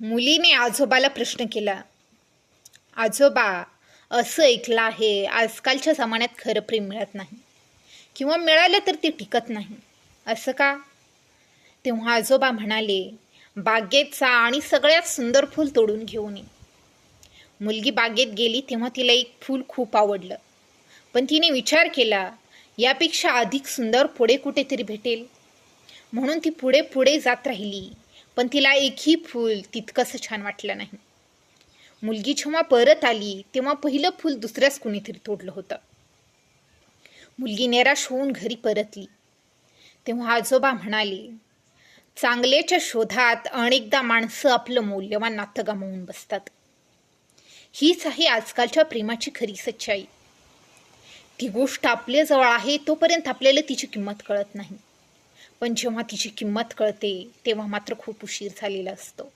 मुलीने आजोबाला प्रश्न केला आजोबा असं ऐकलं आहे आजकालच्या जमान्यात खरं प्रेम मिळत नाही किंवा मिळालं तर ते टिकत नाही असं का? तेव्हा आजोबा म्हणाले बागेचा आणि सगळ्यात सुंदर फूल तोडून घेऊन ये. मुलगी बागेत गेली तेव्हा तिला एक फूल खूप आवडलं पण तिने विचार केला यापेक्षा अधिक सुंदर पुढे कुठेतरी भेटेल. म्हणून ती पुढे पुढे जात राहिली. पण तिला एकही फूल तितकंसं छान वाटलं नाही. मुलगी जेव्हा परत आली तेव्हा पहिलं फूल दुसऱ्याच कुणीतरी तोडलं होतं. मुलगी निराश होऊन घरी परतली. तेव्हा आजोबा म्हणाले चांगल्याच्या शोधात अनेकदा माणसं आपलं मौल्यवान नातं गमावून बसतात. हीच आहे आजकालच्या प्रेमाची खरी सच्चाई. ती गोष्ट आपल्याजवळ आहे तोपर्यंत आपल्याला तिची किंमत कळत नाही. पण जेव्हा तिची किंमत कळते तेव्हा मात्र खूप उशीर झालेला असतो.